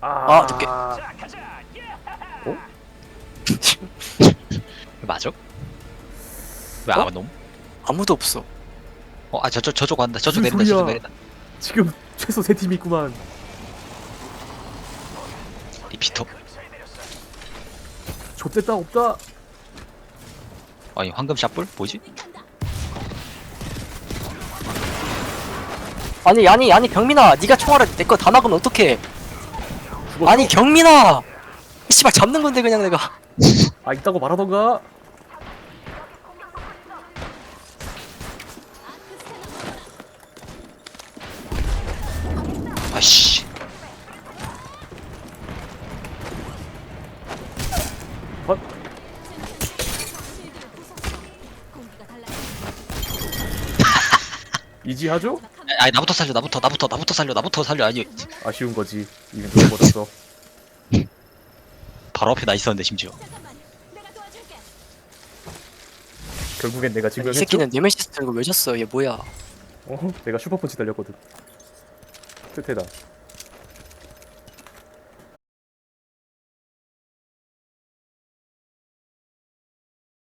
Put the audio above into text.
아, 늦게. 맞아? 왜 어? 안 놈? 아무도 없어. 어, 아, 저쪽, 저쪽 간다. 저쪽 무슨 내린다, 저쪽 소리야? 내린다. 지금 최소 세 팀이 있구만. 리피터. 좆됐다 없다. 아니, 황금 샷불? 뭐지? 아니 아니 아니 경민아 네가 총알을 내 거 다 막으면 어떡해? 죽었어? 아니 경민아 이 씨발 잡는 건데 그냥 내가 아 있다고 말하던가. 아씨. 헛. 이지하죠? 아니, 나부터 살려, 나부터, 나부터, 나부터 살려, 나부터 살려. 아니, 아쉬운 거지. 이미 누구보다서. 바로 앞에 나 있었는데, 심지어. 결국엔 내가 이 증명했죠? 새끼는 네메시스 들고 왜 졌어 얘 뭐야? 어? 내가 슈퍼펀치 달렸거든. 트테다.